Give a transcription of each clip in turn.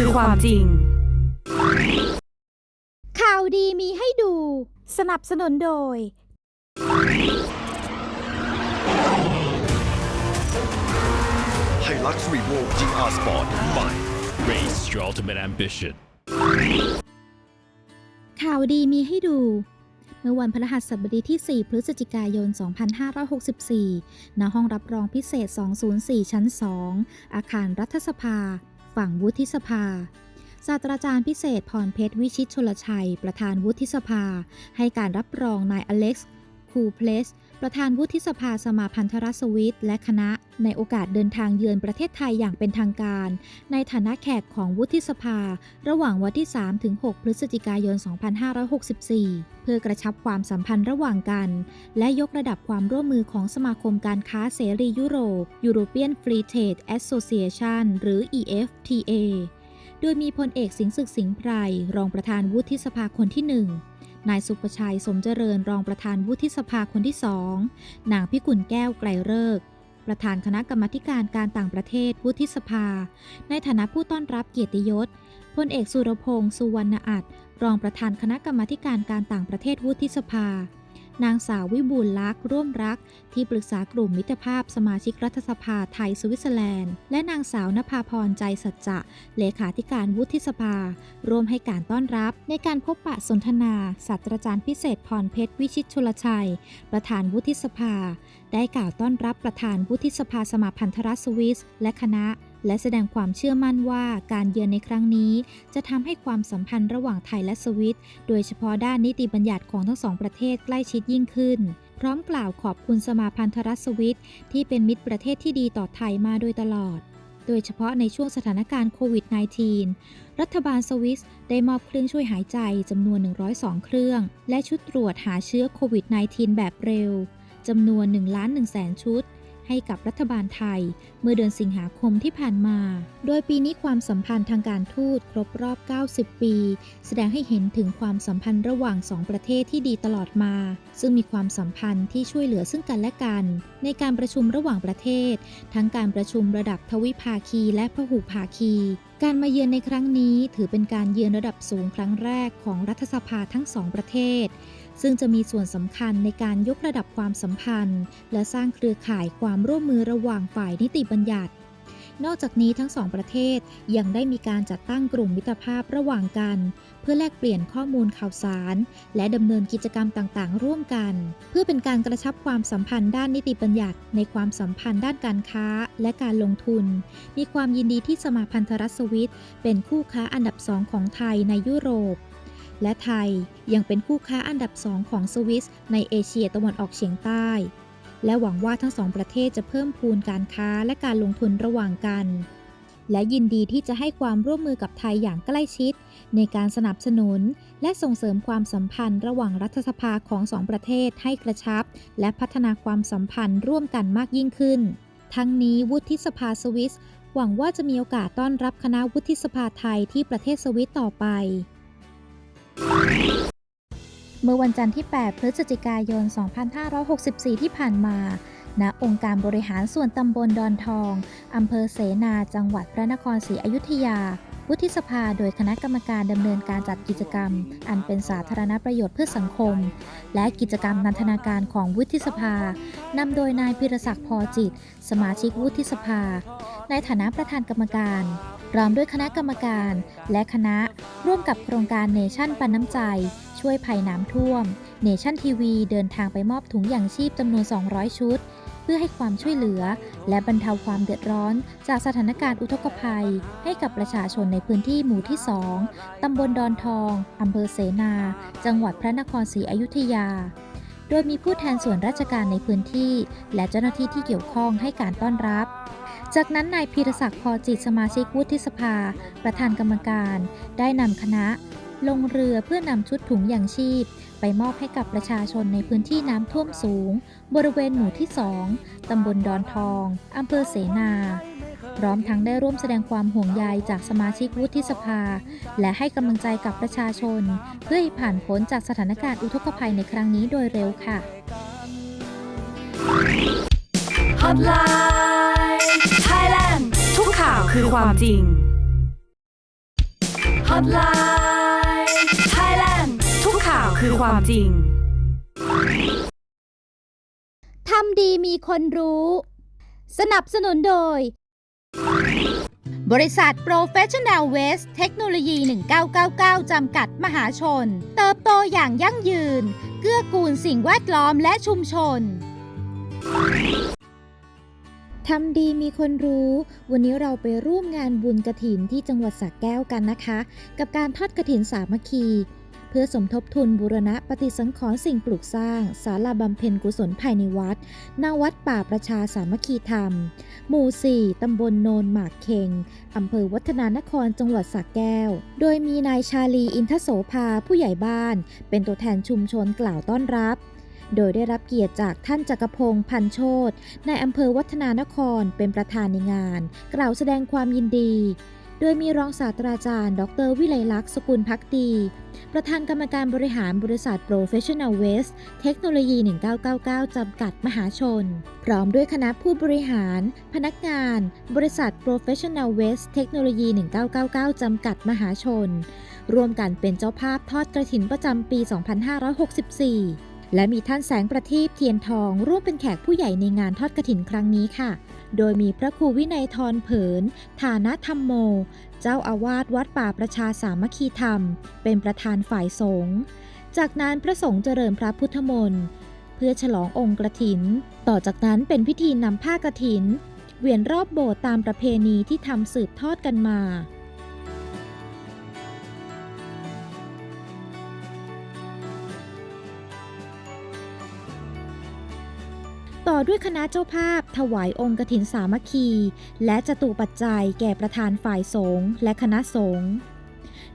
คือความจริง ข่าวดีมีให้ดู สนับสนุนโดย Hilux Revo GR Sport ใหม่ Race your ultimate ambition. ข่าวดีมีให้ดู เมื่อวันพฤหัสบดีที่ 4 พฤศจิกายน 2564 ณ ห้องรับรองพิเศษ 204 ชั้น 2 อาคารรัฐสภา ฝั่งวุฒิสภาศาสตราจารย์พิเศษพรเพชรวิชิตชลชัย ประธานวุฒิสภา ให้การรับรองนายอเล็กซ์ คูเพลส ประธานวุฒิสภาสมาพันธรัฐสวิตและคณะ ในโอกาสเดินทางเยือนประเทศไทยอย่างเป็นทางการ ในฐานะแขกของวุฒิสภา ระหว่างวันที่3ถึง6พฤศจิกายน 2564 เพื่อกระชับความสัมพันธ์ระหว่างกัน และยกระดับความร่วมมือของสมาคมการค้าเสรียุโรป European Free Trade Association หรือ EFTA โดยมีพลเอกสิงศึกสิงห์ไพรรองประธานวุฒิสภาคนที่1น นายสุประชัยสมเจริญรองประธานวุฒิสภาคนที่สองนางพิกุลแก้วไกรเลิกประธานคณะกรรมการการต่างประเทศวุฒิสภา ในฐานะผู้ต้อนรับเกียรติยศพลเอกสุรพงษ์สุวรรณอัดรองประธานคณะกรรมการการต่างประเทศวุฒิสภา นางสาววิบูลลักษ์ร่วมรัก ที่ปรึกษากลุ่มมิตรภาพสมาชิกรัฐสภาไทยสวิตเซอร์แลนด์ และนางสาวนภาพรใจสัจจะ เลขาธิการวุฒิสภา ร่วมให้การต้อนรับในการพบปะสนทนาศาสตราจารย์พิเศษพรเพชรวิชิตชลชัย ประธานวุฒิสภา ได้กล่าวต้อนรับประธานวุฒิสภาสมาพันธรัฐสวิส และคณะ และแสดงความเชื่อมั่นว่าการเยือนในครั้งนี้ จะทำให้ความสัมพันธ์ระหว่างไทยและสวิต โดยเฉพาะด้านนิติบัญญัติของทั้งสองประเทศใกล้ชิดยิ่งขึ้น พร้อมกล่าวขอบคุณสมาพันธรัฐสวิตที่เป็นมิตรประเทศที่ดีต่อไทยมาโดยตลอด โดยเฉพาะในช่วงสถานการณ์โควิด -19 รัฐบาลสวิสได้มอบเครื่องช่วยหายใจจำนวน 102 เครื่อง และชุดตรวจหาเชื้อโควิด -19 แบบเร็วจำนวน1ล้าน1แสนชุด ให้กับรัฐบาลไทย เมื่อเดือนสิงหาคมที่ผ่านมา โดยปีนี้ความสัมพันธ์ทางการทูตครบรอบ 90 ปี แสดงให้เห็นถึงความสัมพันธ์ระหว่างสองประเทศที่ดีตลอดมา ซึ่งมีความสัมพันธ์ที่ช่วยเหลือซึ่งกันและกัน ในการประชุมระหว่างประเทศ ทั้งการประชุมระดับทวิภาคีและพหุภาคีการมาเยือนในครั้งนี้ถือเป็นการเยือนระดับสูงครั้งแรกของรัฐสภาทั้งสองประเทศ ซึ่งจะมีส่วนสำคัญในการยกระดับความสัมพันธ์ และสร้างเครือข่ายความร่วมมือระหว่างฝ่ายนิติบัญญัติ นอกจากนี้ทั้งสองประเทศยังได้มีการจัดตั้งกลุ่มมิตรภาพระหว่างกัน เพื่อแลกเปลี่ยนข้อมูลข่าวสาร และดำเนินกิจกรรมต่างๆ ร่วมกัน เพื่อเป็นการกระชับความสัมพันธ์ด้านนิติบัญญัติ ในความสัมพันธ์ด้านการค้าและการลงทุน มีความยินดีที่สมาพันธรัฐสวิตเป็นคู่ค้าอันดับสองของไทยในยุโรปและไทยยังเป็นคู่ค้าอันดับสองของสวิสในเอเชียตะวันออกเฉียงใต้ และหวังว่าทั้งสองประเทศจะเพิ่มพูนการค้าและการลงทุนระหว่างกัน และยินดีที่จะให้ความร่วมมือกับไทยอย่างใกล้ชิด ในการสนับสนุน และส่งเสริมความสัมพันธ์ระหว่างรัฐสภาของสองประเทศให้กระชับ และพัฒนาความสัมพันธ์ร่วมกันมากยิ่งขึ้น ทั้งนี้วุฒิสภาสวิสหวังว่าจะมีโอกาสต้อนรับคณะวุฒิสภาไทยที่ประเทศสวิตต่อไป เมื่อวันจันทร์ที่ 8 พฤศจิกายน 2564 ที่ผ่านมา ณ องค์การบริหารส่วนตำบลดอนทอง อำเภอเสนา จังหวัดพระนครศรีอยุธยา วุฒิสภาโดยคณะกรรมการดำเนินการจัดกิจกรรม อันเป็นสาธารณประโยชน์เพื่อสังคม และกิจกรรมนันทนาการของวุฒิสภานำโดยนายพิรศักดิ์พอจิต สมาชิกวุฒิสภา ในฐานะประธานกรรมการพร้อมด้วยคณะกรรมการและคณะร่วมกับโครงการเนชั่นปันน้ำใจ ช่วยภัยน้ำท่วม เนชั่นทีวีเดินทางไปมอบถุงอย่างชีพจำนวน 200 ชุด เพื่อให้ความช่วยเหลือ และบรรเทาความเดือดร้อน จากสถานการณ์อุทกภัย ให้กับประชาชนในพื้นที่หมู่ที่ 2 ตำบลดอนทอง อำเภอเสนา จังหวัดพระนครศรีอยุธยา โดยมีผู้แทนส่วนราชการในพื้นที่ และเจ้าหน้าที่ที่เกี่ยวข้องให้การต้อนรับจากนั้นนายพีรศักดิ์พอจิตสมาชิกวุฒิสภา ประธานกรรมการ ได้นำคณะ ลงเรือเพื่อนำชุดถุงยางชีพ ไปมอบให้กับประชาชนในพื้นที่น้ำท่วมสูง บริเวณหมู่ที่ 2 ตำบลดอนทองอำเภอเสนา พร้อมทั้งได้ร่วมแสดงความห่วงใยจากสมาชิกวุฒิสภา และให้กำลังใจกับประชาชน เพื่อให้ผ่านพ้นจากสถานการณ์อุทกภัยในครั้งนี้โดยเร็วค่ะฮอตไลน์ไทยแลนด์ทุกข่าวคือความจริงฮอตไลน์ คือความจริง ทำดีมีคนรู้ สนับสนุนโดย บริษัท Professional Waste เทคโนโลยี 1999 จำกัดมหาชน เติบโตอย่างยั่งยืน เกื้อกูลสิ่งแวดล้อมและชุมชน ทำดีมีคนรู้ วันนี้เราไปร่วมงานบุญกระถินที่จังหวัดสระแก้วกันนะคะ กับการทอดกระถินสามัคคี พื่อสมทบทุนบูรณะปฏิสังขรณ์สิ่งปลูกสร้างศาลาบำเพ็ญกุศลภายในวัดณวัดป่าประชาสามัคคีธรรม หมู่ 4 ตำบลโนนหมากเคงอำเภอวัฒนานครจังหวัดสระแก้ว โดยมีนายชาลีอินทโสภาผู้ใหญ่บ้าน เป็นตัวแทนชุมชนกล่าวต้อนรับโดยได้รับเกียรติจากท่านจักรพงศ์พันโชตนอำเภอวัฒนานครเป็นประธานในงาน กล่าวแสดงความยินดี โดยมีรองศาสตราจารย์ ดร วิไลลักษณ์สกุลพักดี ประธานกรรมการบริหารบริษัท Professional Waste เทคโนโลยี 1999 จำกัดมหาชน พร้อมด้วยคณะผู้บริหาร พนักงาน บริษัท Professional Waste เทคโนโลยี 1999 จำกัดมหาชน ร่วมกันเป็นเจ้าภาพทอดกระถินประจำปี 2564 และมีท่านแสงประทีปเทียนทองร่วมเป็นแขกผู้ใหญ่ในงานทอดกระถินครั้งนี้ค่ะ โดยมีพระครูวินัยทรเผิน ฐานะธรรมโม เจ้าอาวาสวัดป่าประชาสามัคคีธรรม เป็นประธานฝ่ายสงฆ์จากนั้นพระสงฆ์เจริญพระพุทธมนต์เพื่อฉลององค์กระถิน ต่อจากนั้นเป็นพิธีนำผ้ากระถิน เวียนรอบโบสถ์ตามประเพณีที่ทำสืบทอดกันมา ต่อด้วยคณะเจ้าภาพ ถวายองค์กถินสามัคคี และจตุปัจจัยแก่ประธานฝ่ายสงฆ์และคณะสงฆ์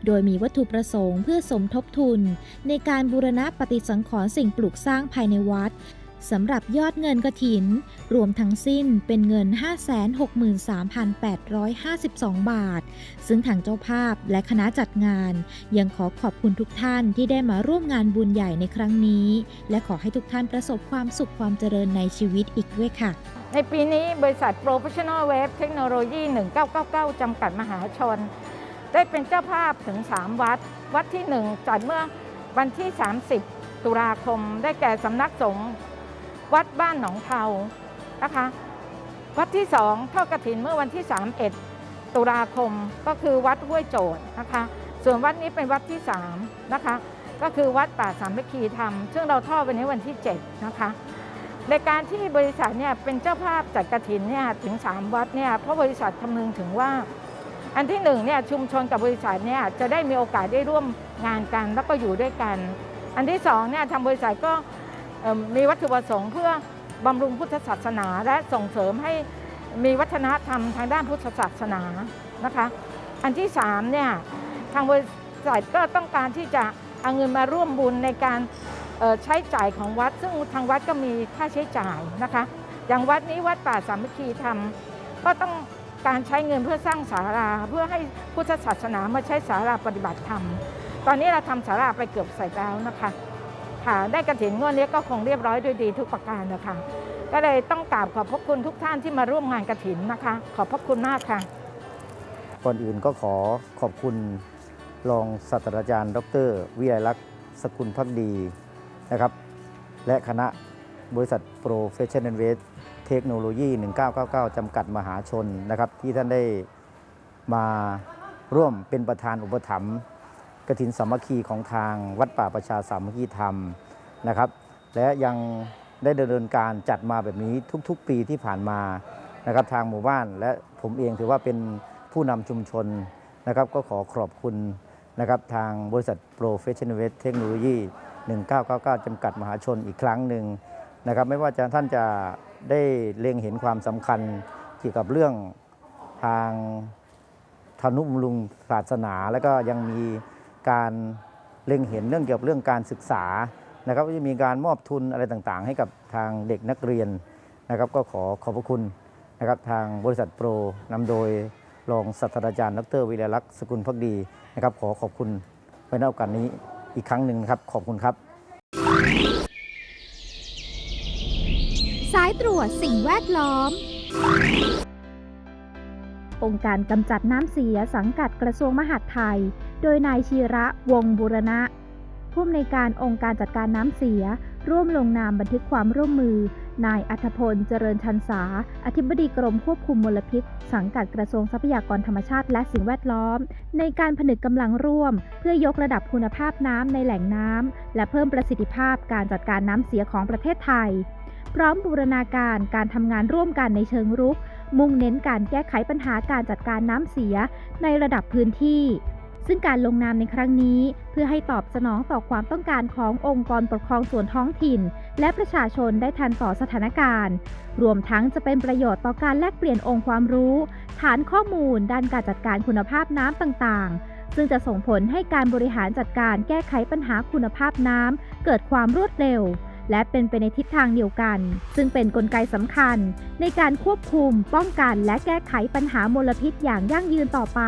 โดยมีวัตถุประสงค์เพื่อสมทบทุน ในการบูรณะปฏิสังขรณ์สิ่งปลูกสร้างภายในวัด สำหรับยอดเงินกระถิน รวมทั้งสิ้นเป็นเงิน 563,852 บาท ซึ่งทางเจ้าภาพและคณะจัดงาน ยังขอขอบคุณทุกท่านที่ได้มาร่วมงานบุญใหญ่ในครั้งนี้ และขอให้ทุกท่านประสบความสุขความเจริญในชีวิตอีกด้วยค่ะ ในปีนี้บริษัท Professional Wave Technology 1999 จำกัดมหาชน ได้เป็นเจ้าภาพถึง 3 วัด วัดที่ 1 จัดเมื่อวันที่ 30 ตุลาคม ได้แก่สำนักสงฆ์ วัดบ้านหนองเทานะคะ วัดที่2ทอดกฐินเมื่อวันที่ 31 ตุลาคมก็คือวัดห้วยโจทย์นะคะ ส่วนวัดนี้เป็นวัดที่3นะคะ ก็คือวัดป่าสามัคคีธรรม ซึ่งเราทอดวันนี้วันที่ 7 นะคะในการที่บริษัทเนี่ยเป็นเจ้าภาพจัดกระถินเนี่ยถึง 3 วัดเนี่ยเพราะบริษัทคำนึงถึงว่า อันที่หนึ่งเนี่ยชุมชนกับบริษัทเนี่ยจะได้มีโอกาสได้ร่วมงานกันแล้วก็อยู่ด้วยกัน อันที่สองเนี่ยทางบริษัทก็ มีวัตถุประสงค์เพื่อบำรุงพุทธศาสนา และส่งเสริมให้มีวัฒนธรรมทางด้านพุทธศาสนานะคะ อันที่สามเนี่ยทางบริษัทก็ต้องการที่จะเอาเงินมาร่วมบุญในการใช้จ่ายของวัด ซึ่งทางวัดก็มีค่าใช้จ่ายนะคะ อย่างวัดนี้วัดป่าสามัคคีธรรม ก็ต้องการใช้เงินเพื่อสร้างศาลาเพื่อให้พุทธศาสนามาใช้ศาลาปฏิบัติธรรม ตอนนี้เราทำศาลาไปเกือบเสร็จแล้วนะคะ ค่ะ ได้กระถินงวดนี้ก็คงเรียบร้อยด้วยดีทุกประการนะคะ ก็เลยต้องกราบขอบพระคุณทุกท่านที่มาร่วมงานกระถินนะคะ ขอบพระคุณมากค่ะ ก่อนอื่นก็ขอขอบคุณรองศาสตราจารย์ ดร วิไลลักษณ์สกุลพักดีนะครับ และคณะบริษัท Professional Waste เทคโนโลยี 1999 จำกัดมหาชนนะครับ ที่ท่านได้มาร่วมเป็นประธานอุปถัมภ์ กฐินสามัคคีของทางวัดป่าประชาสามัคคีธรรมนะครับ และยังได้ดำเนินการจัดมาแบบนี้ทุกๆ ปีที่ผ่านมานะครับทางหมู่บ้านและผมเองถือว่าเป็นผู้นำชุมชนนะครับก็ขอขอบคุณนะครับทางบริษัท Professional Waste Technology 1999 จำกัดมหาชนอีกครั้งหนึ่งนะครับไม่ว่าจะท่านจะได้เล็งเห็นความสำคัญเกี่ยวกับเรื่องทางธนุบำรุงศาสนา แล้วก็ยังมี การเล็งเห็นเรื่องเกี่ยวกับเรื่องการศึกษานะครับก็จะมีการมอบทุนอะไรต่างๆ ให้กับทางเด็กนักเรียนนะครับ ก็ขอขอบพระคุณนะครับทางบริษัทโปรนำโดยรองศาสตราจารย์ ดรวิรลักษณ์สกุลพักดีนะครับ ขอขอบคุณไว้ในโอกาสนี้อีกครั้งหนึ่งนะครับ ขอบคุณครับ สายตรวจสิ่งแวดล้อม องค์การกำจัดน้ำเสียสังกัดกระทรวงมหาดไทย โดยนายชีระวงบุรณะ ผู้อำนวยการองค์การจัดการน้ำเสีย ร่วมลงนามบันทึกความร่วมมือ นายอัธพลเจริญชันษา อธิบดีกรมควบคุมมลพิษ สังกัดกระทรวงทรัพยากรธรรมชาติและสิ่งแวดล้อม ในการผนึกกำลังร่วม เพื่อยกระดับคุณภาพน้ำในแหล่งน้ำและเพิ่มประสิทธิภาพการจัดการน้ำเสียของประเทศไทย พร้อมบูรณาการการทำงานร่วมกันในเชิงรุกมุ่งเน้นการแก้ไขปัญหาการจัดการน้ำเสียในระดับพื้นที่ ซึ่งการลงนามในครั้งนี้ เพื่อให้ตอบสนองต่อความต้องการขององค์กรปกครองส่วนท้องถิ่น และประชาชนได้ทันต่อสถานการณ์ รวมทั้งจะเป็นประโยชน์ต่อการแลกเปลี่ยนองค์ความรู้ ฐานข้อมูล ด้านการจัดการคุณภาพน้ำต่างๆซึ่งจะส่งผลให้การบริหารจัดการแก้ไขปัญหาคุณภาพน้ำเกิดความรวดเร็ว และเป็นไปในทิศทางเดียวกัน ซึ่งเป็นนกลไกสำคัญ ในการควบคุม ป้องกันและแก้ไขปัญหามลพิษอย่างยั่งยืนต่อไป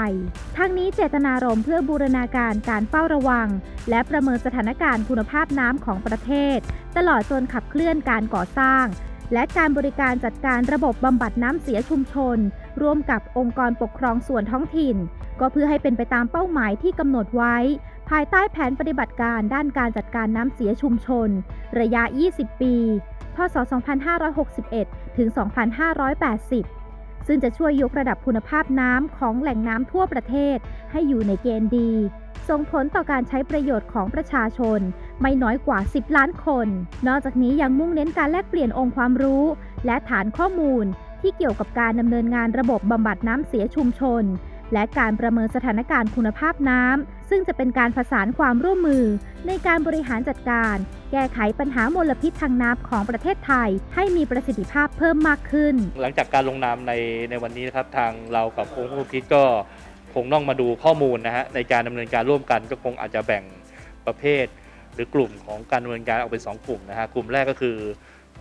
ทั้งนี้เจตนารมณ์เพื่อบูรณาการการเฝ้าระวัง และประเมินสถานการณ์คุณภาพน้ำของประเทศ ตลอดจนขับเคลื่อนการก่อสร้าง และการบริการจัดการระบบบำบัดน้ำเสียชุมชน ร่วมกับองค์กรปกครองส่วนท้องถิ่น ก็เพื่อให้เป็นไปตามเป้าหมายที่กำหนดไว้ ภายใต้แผนปฏิบัติการด้านการจัดการน้ำเสียชุมชน ระยะ 20 ปี พศ 2561 ถึง 2580 ซึ่งจะช่วยยกระดับคุณภาพน้ำของแหล่งน้ำทั่วประเทศให้อยู่ในเกณฑ์ดี ส่งผลต่อการใช้ประโยชน์ของประชาชน ไม่น้อยกว่า 10 ล้านคน นอกจากนี้ยังมุ่งเน้นการแลกเปลี่ยนองค์ความรู้ และฐานข้อมูล ที่เกี่ยวกับการดำเนินงานระบบบำบัดน้ำเสียชุมชนและการประเมินสถานการณ์คุณภาพน้ำ ซึ่งจะเป็นการผสานความร่วมมือในการบริหารจัดการ แก้ไขปัญหามลพิษทางน้ำของประเทศไทย ให้มีประสิทธิภาพเพิ่มมากขึ้น หลังจากการลงนามในในวันนี้นะครับทางเรากับองค์ควบคุมพิษก็คงต้องมาดูข้อมูลนะฮะในการดำเนินการร่วมกันก็คงอาจจะแบ่งประเภท หรือกลุ่มของการดำเนินการออกเป็น 2 กลุ่มนะฮะกลุ่มแรกก็คือ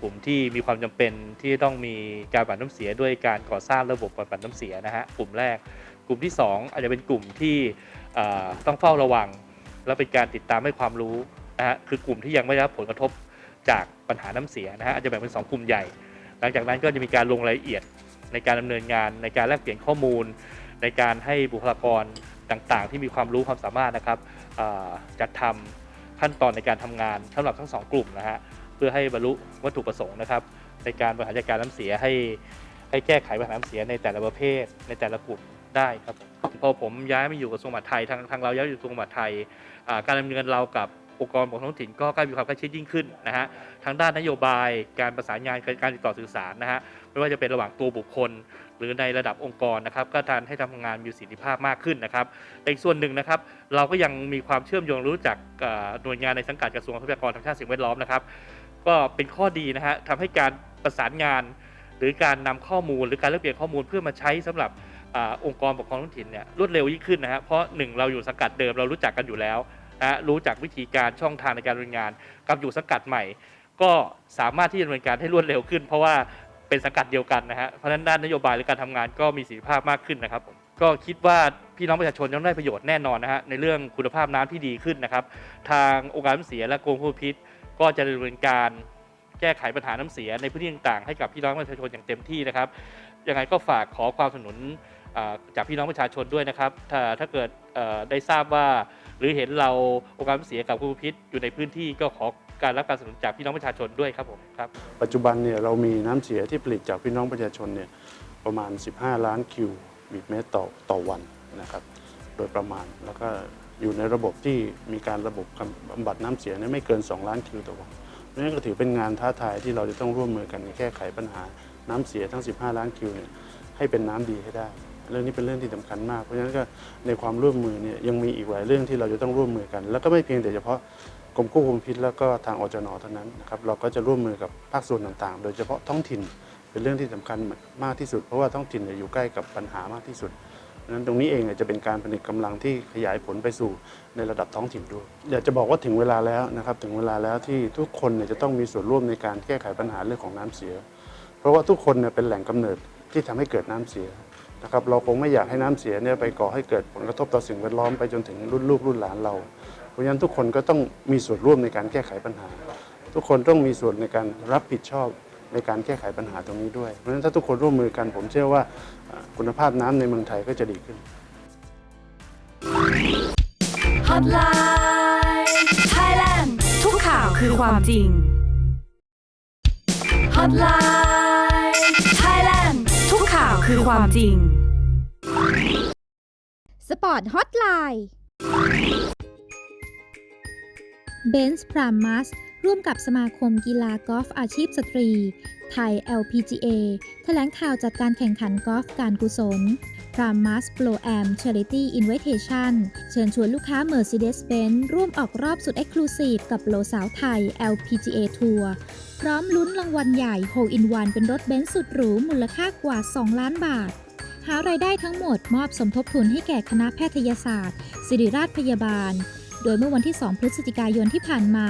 กลุ่มที่มีความจำเป็นที่ต้องมีการบัดน้ำเสียด้วยการก่อสร้างระบบบัดน้ำเสียนะฮะกลุ่มแรก กลุ่มที่ 2 อาจจะเป็นกลุ่มที่ต้องเฝ้าระวัง และเป็นการติดตามให้ความรู้นะฮะคือกลุ่มที่ยังไม่ได้รับผลกระทบจากปัญหาน้ำเสียนะฮะอาจจะแบ่งเป็นสองกลุ่มใหญ่ หลังจากนั้นก็จะมีการลงรายละเอียดในการดำเนินงาน ในการแลกเปลี่ยนข้อมูล ในการให้บุคลากรต่างๆ ที่มีความรู้ความสามารถนะครับจัดทำขั้นตอนในการทำงานสำหรับทั้งสองกลุ่มนะฮะเพื่อให้บรรลุวัตถุประสงค์นะครับ ในการบริหารจัดการน้ำเสียให้ให้แก้ไขปัญหาน้ำเสียในแต่ละประเภทในแต่ละกลุ่ม ได้ครับพอผมย้ายมาอยู่กระทรวงมหาดไทยทางทางเราย้ายอยู่กระทรวงมหาดไทยการดำเนินเรากับองค์กรปกครองท้องถิ่นก็ใกล้มีความใกล้ชิดยิ่งขึ้นนะฮะทางด้านนโยบายการประสานงานการติดต่อสื่อสารนะฮะไม่ว่าจะเป็นระหว่างตัวบุคคล หรือในระดับองค์กรนะครับก็ทานให้ทำงานมีประสิทธิภาพมากขึ้นนะครับแต่อีกส่วนหนึ่งนะครับ เราก็ยังมีความเชื่อมโยงรู้จักหน่วยงานในสังกัดกระทรวงทรัพยากรธรรมชาติสิ่งแวดล้อมนะครับ ก็เป็นข้อดีนะฮะทำให้การประสานงาน หรือการนำข้อมูล หรือการแลกเปลี่ยนข้อมูลเพื่อมาใช้สำหรับ อองค์กรปกครองท้องถิ่นเนี่ยรวดเร็วยิ่งขึ้นนะฮะเพราะหนึ่งเราอยู่สังกัดเดิมเรารู้จักกันอยู่แล้วนะฮะรู้จักวิธีการช่องทางในการดำเนินงาน กับอยู่สังกัดใหม่ ก็สามารถที่จะดำเนินการให้รวดเร็วขึ้น เพราะว่าเป็นสังกัดเดียวกันนะฮะเพราะนั้นด้านนโยบายหรือการทำงานก็มีประสิทธิภาพมากขึ้นนะครับผมก็คิดว่าพี่น้องประชาชนต้องได้ประโยชน์แน่นอนนะฮะในเรื่องคุณภาพน้ำที่ดีขึ้นนะครับ ทางองค์การน้ำเสียและกรมควบคุมพิษ ก็จะดำเนินการแก้ไขปัญหาน้ำเสียในพื้นที่ต่างๆให้กับพี่น้องประชาชนอย่างเต็มที่นะครับยังไงก็ฝากขอความสนุน จากพี่น้องประชาชนด้วยนะครับ ถ้าถ้าเกิดได้ทราบว่า หรือเห็นเราองค์การเสียกับกรมควบคุมพิษอยู่ในพื้นที่ก็ขอการรับการสนับสนุนจากพี่น้องประชาชนด้วยครับผมครับปัจจุบันเนี่ยเรามีน้ำเสียที่ผลิตจากพี่น้องประชาชนเนี่ยประมาณ 15 ล้านคิวบิกเมตรต่อต่อวันนะครับโดยประมาณแล้วก็อยู่ในระบบที่มีการระบบบำบัดน้ำเสียเนี่ยไม่เกิน 2 ล้านคิวต่อวันนั้นก็ถือเป็นงานท้าทายที่เราจะต้องร่วมมือกันในแก้ไขปัญหาน้ำเสียทั้ง 15 ล้านคิวเนี่ยให้เป็นน้ำดีให้ได้ เรื่องนี้เป็นเรื่องที่สำคัญมาก เพราะฉะนั้นก็ในความร่วมมือเนี่ยยังมีอีกหลายเรื่องที่เราจะต้องร่วมมือกัน แล้วก็ไม่เพียงแต่เฉพาะกรมควบคุมพิษแล้วก็ทางอจนเท่านั้นนะครับเราก็จะร่วมมือกับภาคส่วนต่างๆ โดยเฉพาะท้องถิ่นเป็นเรื่องที่สำคัญมากที่สุด เพราะว่าท้องถิ่นอยู่ใกล้กับปัญหามากที่สุดดังนั้นตรงนี้เองจะเป็นการผลิตกำลังที่ขยายผลไปสู่ในระดับท้องถิ่นด้วย อยากจะบอกว่าถึงเวลาแล้วนะครับถึงเวลาแล้วที่ทุกคนเนี่ยจะต้องมีส่วนร่วมในการแก้ไขปัญหาเรื่องของน้ำเสีย เพราะว่าทุกคนเนี่ยเป็นแหล่งกำเนิดที่ทำให้เกิดน้ำเสีย นะครับเราคงไม่อยากให้น้ำเสียเนี่ยไปก่อให้เกิดผลกระทบต่อสิ่งแวดล้อมไปจนถึงรุ่นลูกรุ่นหลานเรา เพราะฉะนั้นทุกคนก็ต้องมีส่วนร่วมในการแก้ไขปัญหา ทุกคนต้องมีส่วนในการรับผิดชอบในการแก้ไขปัญหาตรงนี้ด้วย เพราะฉะนั้นถ้าทุกคนร่วมมือกันผมเชื่อว่าอ่าคุณภาพน้ำในเมืองไทยก็จะดีขึ้น Hotline Thailand ทุกข่าวคือความจริง Hotline คือความจริง สปอร์ตฮอตไลน์เบนซ์พรามมัส ร่วมกับสมาคมกีฬากอล์ฟอาชีพสตรี ไทย LPGA แถลงข่าวจัดการแข่งขันกอล์ฟการกุศลพรามมัสโปรแอม Charity Invitation เชิญชวนลูกค้า Mercedes-Benz ร่วมออกรอบสุด Exclusive กับโปรสาวไทย LPGA Tour พร้อมลุ้นรางวัลใหญ่ Hole in One เป็นรถเบนซ์สุดหรูมูลค่ากว่า 2 ล้านบาท หารายได้ทั้งหมดมอบสมทบทุนให้แก่คณะแพทยศาสตร์ ศิริราชพยาบาล โดยเมื่อวันที่ 2 พฤศจิกายนที่ผ่านมา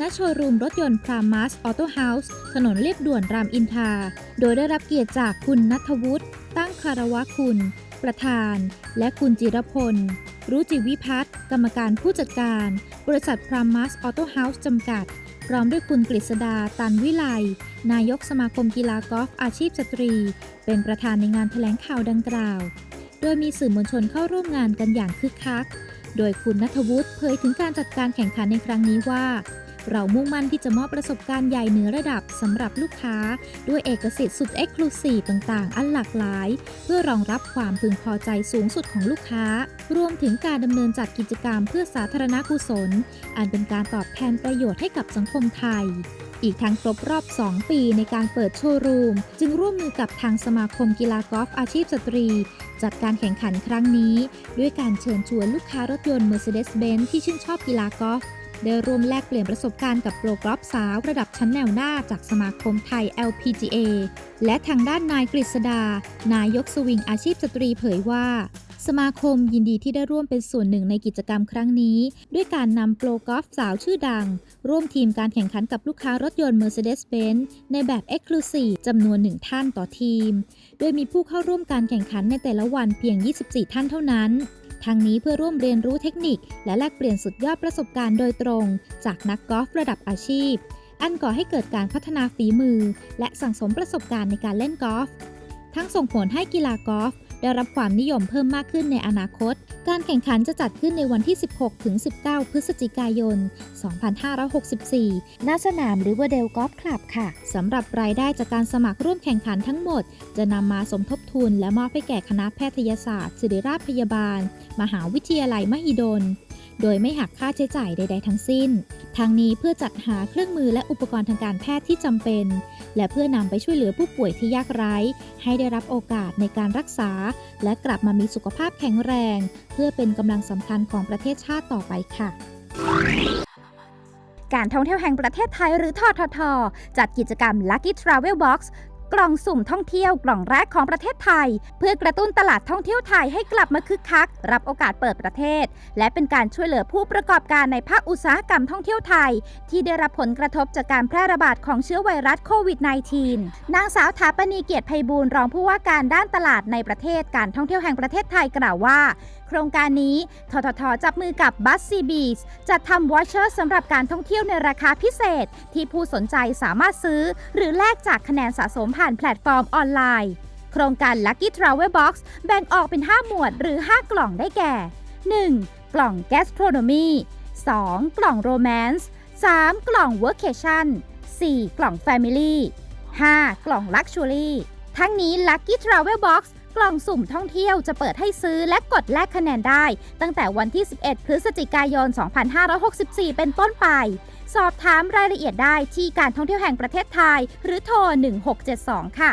ณโชว์รูมรถยนต์พรามัสออโต้เฮาส์ถนนเลียบด่วนรามอินทราโดยได้รับเกียรติจากคุณนัทวุฒิตั้งคารวะคุณ ประธาน และคุณจิรพล รู้จิวิพัฒน์กรรมการผู้จัดการ บริษัทพรามัสออโต้เฮาส์จำกัด พร้อมด้วยคุณกฤษดาตันวิไล นายกสมาคมกีฬากอล์ฟอาชีพสตรี เป็นประธานในงานแถลงข่าวดังกล่าว โดยมีสื่อมวลชนเข้าร่วมงานกันอย่างคึกคัก โดยคุณนัทวุฒิเผยถึงการจัดการแข่งขันในครั้งนี้ว่า เรามุ่งมั่นที่จะมอบประสบการณ์ใหญ่เหนือระดับสำหรับลูกค้า ด้วยเอกสิทธิ์สุดเอ็กซ์คลูซีฟต่างๆ อันหลากหลาย เพื่อรองรับความพึงพอใจสูงสุดของลูกค้า รวมถึงการดำเนินจัดกิจกรรมเพื่อสาธารณกุศล อันเป็นการตอบแทนประโยชน์ให้กับสังคมไทยอีกทั้งครบรอบ 2 ปีในการเปิดโชว์รูม จึงร่วมมือกับทางสมาคมกีฬากอล์ฟอาชีพสตรี จัดการแข่งขันครั้งนี้ ด้วยการเชิญชวนลูกค้ารถยนต์ Mercedes-Benz ที่ชื่นชอบกีฬากอล์ฟ ได้ร่วมแลกเปลี่ยนประสบการณ์กับโปรกอล์ฟสาวระดับชั้นแนวหน้าจากสมาคมไทย LPGA และทางด้านนายกฤษดา นายกสวิงอาชีพสตรีเผยว่า สมาคมยินดีที่ได้ร่วมเป็นส่วนหนึ่งในกิจกรรมครั้งนี้ ด้วยการนำโปรกอล์ฟสาวชื่อดัง ร่วมทีมการแข่งขันกับลูกค้ารถยนต์ Mercedes-Benz ในแบบ Exclusive จำนวนหนึ่งท่านต่อทีม โดยมีผู้เข้าร่วมการแข่งขันในแต่ละวันเพียง 24 ท่านเท่านั้น ทางนี้เพื่อร่วมเรียนรู้เทคนิค และแลกเปลี่ยนสุดยอดประสบการณ์โดยตรง จากนักกอล์ฟระดับอาชีพ อันก่อให้เกิดการพัฒนาฝีมือ และสั่งสมประสบการณ์ในการเล่นกอล์ฟทั้งส่งผลให้กีฬากอล์ฟ ได้รับความนิยมเพิ่มมากขึ้นในอนาคต การแข่งขันจะจัดขึ้นในวันที่ 16 ถึง 19 พฤศจิกายน 2564 ณ สนามหรือว่าเดลกอล์ฟคลับค่ะ สำหรับรายได้จากการสมัครร่วมแข่งขันทั้งหมด จะนำมาสมทบทุนและมอบให้แก่คณะแพทยศาสตร์ ศิริราชพยาบาล มหาวิทยาลัยมหิดล โดยไม่หักค่าใช้จ่ายใด ๆ ทั้งสิ้น ทางนี้เพื่อจัดหาเครื่องมือและอุปกรณ์ทางการแพทย์ที่จำเป็น และเพื่อนำไปช่วยเหลือผู้ป่วยที่ยากไร้ ให้ได้รับโอกาสในการรักษา และกลับมามีสุขภาพแข็งแรง เพื่อเป็นกำลังสำคัญของประเทศชาติต่อไปค่ะการท่องเที่ยวแห่งประเทศไทยหรือทททจัดกิจกรรม Lucky Travel Box กล่องสุ่มท่องเที่ยวกล่องแรกของประเทศไทย เพื่อกระตุ้นตลาดท่องเที่ยวไทยให้กลับมาคึกคัก รับโอกาสเปิดประเทศ และเป็นการช่วยเหลือผู้ประกอบการในภาคอุตสาหกรรมท่องเที่ยวไทย ที่ได้รับผลกระทบจากการแพร่ระบาดของเชื้อไวรัสโควิด -19 นางสาวถาปณีเกียรติไพบูลย์รองผู้ว่าการด้านตลาดในประเทศการท่องเที่ยวแห่งประเทศไทยกล่าวว่าโครงการนี้ ททท จับมือกับบัสซีบีสจัดทำวอชเชอร์สำหรับการท่องเที่ยวในราคาพิเศษ ที่ผู้สนใจสามารถซื้อ หรือแลกจากคะแนนสะสมผ่านแพลตฟอร์มออนไลน์ โครงการ Lucky Travel Box แบ่งออกเป็น 5 หมวดหรือ 5 กล่องได้แก่ 1. กล่อง Gastronomy 2. กล่อง Romance 3. กล่อง Workation 4. กล่อง Family 5. กล่อง Luxury ทั้งนี้ Lucky Travel Box กล่องสุ่มท่องเที่ยวจะเปิดให้ซื้อและกดแลกคะแนนได้ ตั้งแต่วันที่ 11 พฤศจิกายน 2564 เป็นต้นไป สอบถามรายละเอียดได้ที่การท่องเที่ยวแห่งประเทศไทย หรือโทร 1672 ค่ะ